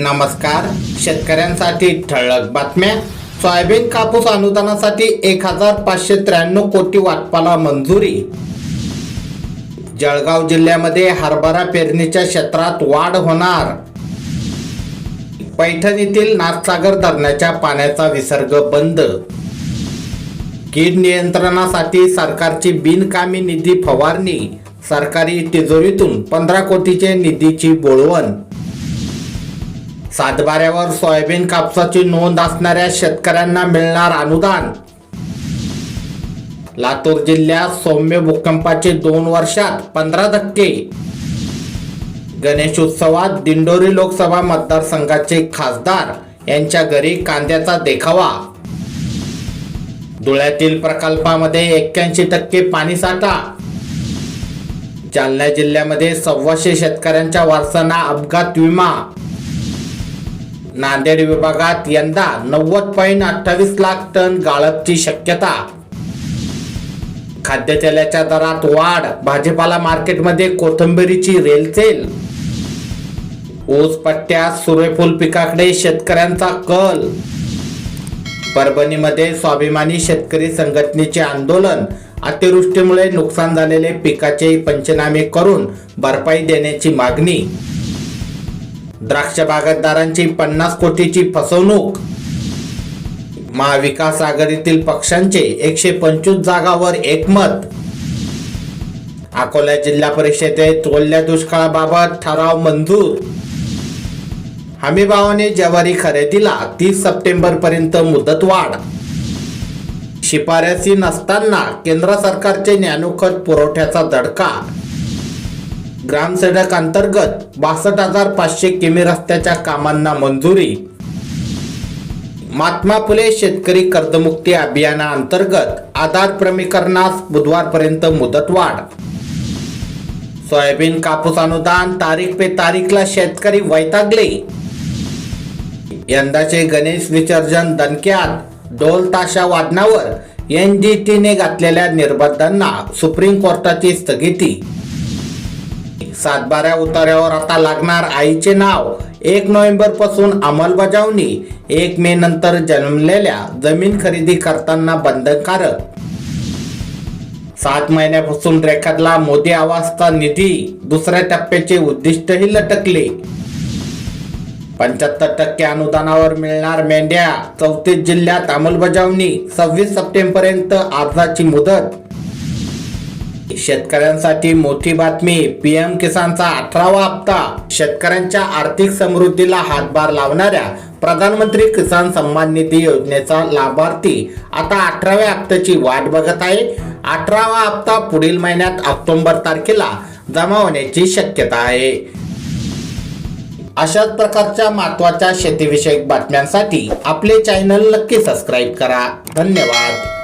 नमस्कार. शेतकऱ्यांसाठी ठळक बातम्या. सोयाबीन कापूस अनुदानासाठी एक हजार पाचशे त्र्याण्णव कोटी वाटपाला मंजुरी. जळगाव जिल्ह्यामध्ये हरभरा पेरणीच्या क्षेत्रात वाढ होणार. पैठणीतील नाथसागर धरणाच्या पाण्याचा विसर्ग बंद. कीड नियंत्रणासाठी सरकारची बिनकामी निधी फवारणी. सरकारी तिजोरीतून पंधरा कोटीचे निधीची बोळवण. सातबाऱ्यावर सोयाबीन कापसाची नोंद असणाऱ्या शेतकऱ्यांना मिळणार अनुदान. लातूर जिल्ह्यात सौम्य भूकंपाचे दोन वर्षात पंधरा धक्के. गणेशोत्सवात दिंडोरी लोकसभा मतदारसंघाचे खासदार यांच्या घरी कांद्याचा देखावा. धुळ्यातील प्रकल्पामध्ये एक्क्याऐंशी टक्के पाणीसाठा जालना जिल्ह्यामध्ये सव्वाशे शेतकऱ्यांच्या वारसांना अपघात विमा. नांदेड विभागात यंदा नव्वद पॉईंट अठ्ठावीस लाख टन गाळपची शक्यता. खाद्यतेलाच्या दरात वाढ भाजीपाला मार्केटमध्ये कोथंबिरीची रेलचेल. ऊस पट्ट्यात सूर्यफूल पिकाकडे शेतकऱ्यांचा कल. परभणीमध्ये स्वाभिमानी शेतकरी संघटनेचे आंदोलन. अतिवृष्टीमुळे नुकसान झालेले पिकाचे पंचनामे करून भरपाई देण्याची मागणी. द्राक्ष बागायतदारांची पन्नास कोटीची फसवणूक. महाविकास आघाडीतील पक्षांचे एकशे पंचवीस जागावर एकमत. अकोला जिल्हा परिषदेत ओल्या दुष्काळाबाबत ठराव मंजूर. हमीभावाने ज्वारी खरेदीला तीस सप्टेंबर पर्यंत मुदतवाढ. शिफारसी नसताना केंद्र सरकारचे ज्ञानोखत पुरवठ्याचा दडका. ग्रामसडक अंतर्गत बासष्ट हजार पाचशे किमी रस्त्याच्या कामांना मंजुरी. महात्मा फुले शेतकरी कर्जमुक्ती अभियानाअंतर्गत आधार प्रमीकरणास बुधवारपर्यंत मुदतवाढ. सोयाबीन कापूस अनुदान तारीख पे तारीखला शेतकरी वैतागले. यंदाचे गणेश विसर्जन दणक्यात ढोल ताशा वादनावर एन जी टीने घातलेल्या निर्बंधांना सुप्रीम कोर्टाची स्थगिती. सातबाऱ्या उतार्यावर आता लागणार आईचे नाव. एक नोव्हेंबरपासून अंमलबजावणी. एक मे नंतर जन्मलेल्या जमीन खरेदी करताना बंधनकारक. सात महिन्यापासून रेखादला मोदी आवासचा निधी. दुसऱ्या टप्प्याचे उद्दिष्टही लटकले. पंच्याहत्तर टक्के अनुदानावर मिळणार मेंढ्या. चौतीस जिल्ह्यात अंमलबजावणी. सव्वीस सप्टेंबर पर्यंत अर्जाची मुदत. शेतकऱ्यांसाठी मोठी बातमी. पीएम किसानचा अठरावा हप्ता. शेतकऱ्यांच्या आर्थिक समृद्धीला हातभार लावणाऱ्या प्रधानमंत्री किसान सन्मान निधी योजनेचा लाभार्थी आता अठराव्या हप्त्याची वाट बघत आहे. अठरावा हप्ता पुढील महिन्यात ऑक्टोबर तारखेला जमा होण्याची शक्यता आहे. अशाच प्रकारच्या महत्त्वाच्या शेतीविषयक बातम्यांसाठी आपले चॅनल नक्की सबस्क्राईब करा. धन्यवाद.